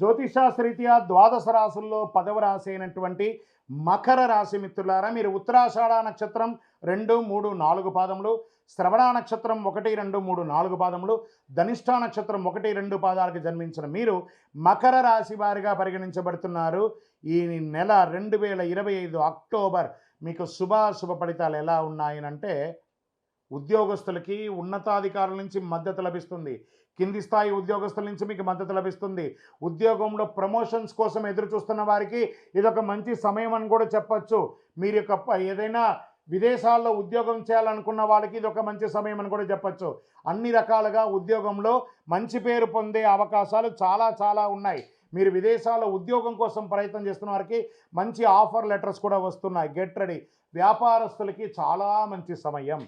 జ్యోతిషాస్త్రీత్యా ద్వాదశ రాశుల్లో పదవ రాశి అయినటువంటి మకర రాశి మిత్రులారా మీరు ఉత్తరాషాఢ నక్షత్రం రెండు మూడు నాలుగు పాదములు శ్రవణ నక్షత్రం ఒకటి రెండు మూడు నాలుగు పాదములు ధనిష్ట నక్షత్రం ఒకటి రెండు పాదాలకు జన్మించిన మీరు మకర రాశి వారిగా పరిగణించబడుతున్నారు. ఈ నెల రెండు వేల ఇరవై ఐదు అక్టోబర్ మీకు శుభాశుభ ఫలితాలు ఎలా ఉన్నాయనంటే ఉద్యోగస్తులకి ఉన్నతాధికారుల నుంచి మద్దతు లభిస్తుంది. కింది స్థాయి ఉద్యోగస్తుల నుంచి మీకు మద్దతు లభిస్తుంది. ఉద్యోగంలో ప్రమోషన్స్ కోసం ఎదురు చూస్తున్న వారికి ఇదొక మంచి సమయం అని కూడా చెప్పచ్చు. మీరు యొక్క ఏదైనా విదేశాల్లో ఉద్యోగం చేయాలనుకున్న వాళ్ళకి ఇది ఒక మంచి సమయం అని కూడా చెప్పచ్చు. అన్ని రకాలుగా ఉద్యోగంలో మంచి పేరు పొందే అవకాశాలు చాలా చాలా ఉన్నాయి. మీరు విదేశాల్లో ఉద్యోగం కోసం ప్రయత్నం చేస్తున్న వారికి మంచి ఆఫర్ లెటర్స్ కూడా వస్తున్నాయి. Get ready. వ్యాపారస్తులకి చాలా మంచి సమయం.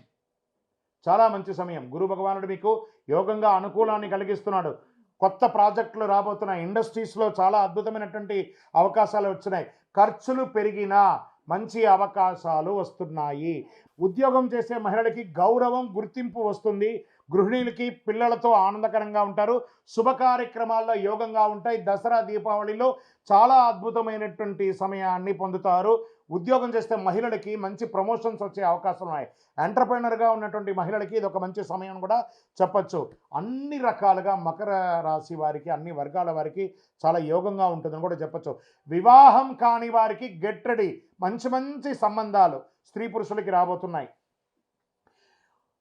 చాలా మంచి సమయం. గురు భగవానుడు మీకు యోగంగా అనుకూలాన్ని కలిగిస్తున్నాడు. కొత్త ప్రాజెక్టులు రాబోతున్నాయి. ఇండస్ట్రీస్లో చాలా అద్భుతమైనటువంటి అవకాశాలు వచ్చినాయి. ఖర్చులు పెరిగినా మంచి అవకాశాలు వస్తున్నాయి. ఉద్యోగం చేసే మహిళలకి గౌరవం గుర్తింపు వస్తుంది. గృహిణీలకి పిల్లలతో ఆనందకరంగా ఉంటారు. శుభ కార్యక్రమాల్లో యోగంగా ఉంటాయి. దసరా దీపావళిలో చాలా అద్భుతమైనటువంటి సమయాన్ని పొందుతారు. ఉద్యోగం చేస్తే మహిళలకి మంచి ప్రమోషన్స్ వచ్చే అవకాశాలు ఉన్నాయి. ఎంటర్ప్రైనర్గా ఉన్నటువంటి మహిళలకి ఇది ఒక మంచి సమయం కూడా చెప్పచ్చు. అన్ని రకాలుగా మకర రాశి వారికి అన్ని వర్గాల వారికి చాలా యోగంగా ఉంటుందని కూడా చెప్పచ్చు. వివాహం కాని వారికి గెట్ రెడీ. మంచి మంచి సంబంధాలు స్త్రీ పురుషులకి రాబోతున్నాయి.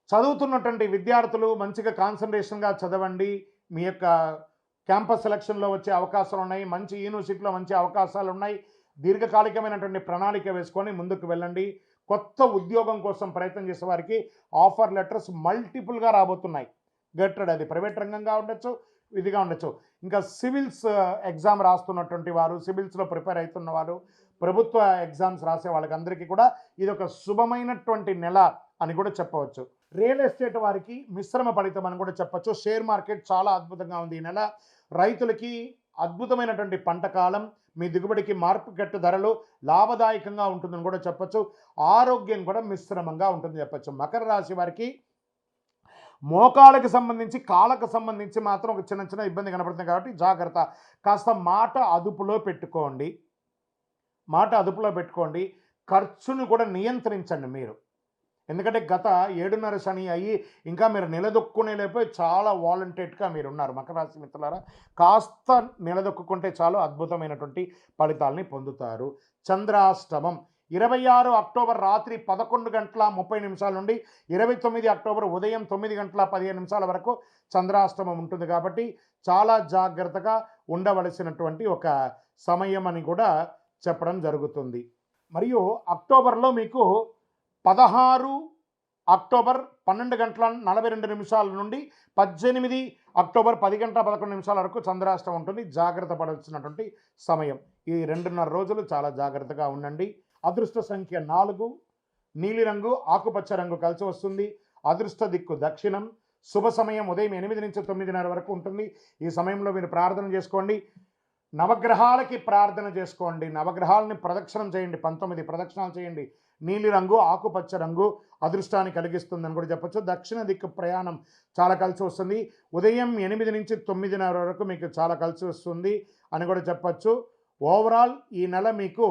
చదువుతున్నటువంటి విద్యార్థులు మంచిగా కాన్సన్ట్రేషన్గా చదవండి. మీ యొక్క క్యాంపస్ సెలక్షన్లో వచ్చే అవకాశాలు ఉన్నాయి. మంచి యూనివర్సిటీలో మంచి అవకాశాలు ఉన్నాయి. దీర్ఘకాలికమైనటువంటి ప్రణాళిక వేసుకొని ముందుకు వెళ్ళండి. కొత్త ఉద్యోగం కోసం ప్రయత్నం చేసే వారికి ఆఫర్ లెటర్స్ మల్టిపుల్గా రాబోతున్నాయి. గట్టెడ్ అది ప్రైవేట్ రంగంగా ఉండొచ్చు ఇదిగా ఉండొచ్చు. ఇంకా సివిల్స్ ఎగ్జామ్ రాస్తున్నటువంటి వారు సివిల్స్లో ప్రిపేర్ అవుతున్న వారు ప్రభుత్వ ఎగ్జామ్స్ రాసే వాళ్ళకందరికీ కూడా ఇది ఒక శుభమైనటువంటి నెల అని కూడా చెప్పవచ్చు. రియల్ ఎస్టేట్ వారికి మిశ్రమ ఫలితం అని కూడా చెప్పొచ్చు. షేర్ మార్కెట్ చాలా అద్భుతంగా ఉంది. ఈ నెల రైతులకి అద్భుతమైనటువంటి పంట కాలం మీ దిగుబడికి మార్కెట్ ధరలు లాభదాయకంగా ఉంటుందని కూడా చెప్పొచ్చు. ఆరోగ్యం కూడా మిశ్రమంగా ఉంటుంది చెప్పచ్చు. మకర రాశి వారికి మోకాళ్ళకి సంబంధించి కాళ్ళకు సంబంధించి మాత్రం ఒక చిన్న చిన్న ఇబ్బంది కనపడుతుంది కాబట్టి జాగ్రత్త. కాస్త మాట అదుపులో పెట్టుకోండి. మాట అదుపులో పెట్టుకోండి. ఖర్చును కూడా నియంత్రించండి మీరు. ఎందుకంటే గత ఏడున్నర శని అయ్యి ఇంకా మీరు నిలదొక్కునే లేకపోయి చాలా వాలంటేట్గా మీరు ఉన్నారు మకర రాశి మిత్రులారా కాస్త నిలదొక్కుంటే చాలు అద్భుతమైనటువంటి ఫలితాలని పొందుతారు. చంద్రాష్టమం ఇరవై ఆరు అక్టోబర్ రాత్రి పదకొండు గంటల ముప్పై నిమిషాల నుండి ఇరవై తొమ్మిది అక్టోబర్ ఉదయం తొమ్మిది గంటల పదిహేను నిమిషాల వరకు చంద్రాష్టమం ఉంటుంది కాబట్టి చాలా జాగ్రత్తగా ఉండవలసినటువంటి ఒక సమయం అని కూడా చెప్పడం జరుగుతుంది. మరియు అక్టోబర్లో మీకు పదహారు అక్టోబర్ పన్నెండు గంటల నలభై రెండు నిమిషాల నుండి పద్దెనిమిది అక్టోబర్ పది గంటల పదకొండు నిమిషాల వరకు చంద్రాష్టం ఉంటుంది. జాగ్రత్త పడాల్సినటువంటి సమయం. ఈ రెండున్నర రోజులు చాలా జాగ్రత్తగా ఉండండి. అదృష్ట సంఖ్య నాలుగు నీలిరంగు ఆకుపచ్చ రంగు కలిసి వస్తుంది. అదృష్ట దిక్కు దక్షిణం. శుభ సమయం ఉదయం ఎనిమిది నుంచి తొమ్మిదిన్నర వరకు ఉంటుంది. ఈ సమయంలో మీరు ప్రార్థన చేసుకోండి. నవగ్రహాలకి ప్రార్థన చేసుకోండి. నవగ్రహాలని ప్రదక్షిణం చేయండి. పంతొమ్మిది ప్రదక్షిణాలు చేయండి. నీలిరంగు ఆకుపచ్చ రంగు అదృష్టాన్ని కలిగిస్తుందని కూడా చెప్పొచ్చు. దక్షిణ దిక్కు ప్రయాణం చాలా కలిసి వస్తుంది. ఉదయం ఎనిమిది నుంచి తొమ్మిదిన్నర వరకు మీకు చాలా కలిసి వస్తుంది అని కూడా చెప్పచ్చు. ఓవరాల్ ఈ నెల మీకు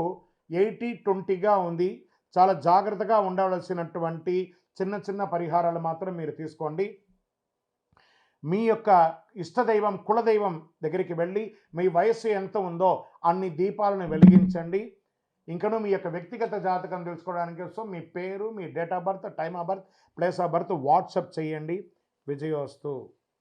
ఎయిటీ ట్వంటీగా ఉంది. చాలా జాగ్రత్తగా ఉండవలసినటువంటి చిన్న చిన్న పరిహారాలు మాత్రం మీరు తీసుకోండి. మీ యొక్క ఇష్టదైవం కులదైవం దగ్గరికి వెళ్ళి మీ వయస్సు ఎంత ఉందో అన్ని దీపాలను వెలిగించండి. ఇంకను మీ యొక్క వ్యక్తిగత జాతకం తెలుసుకోవడానికి కోసం మీ పేరు మీ date of birth time of birth place of birth WhatsApp చేయండి. విజయోస్తు.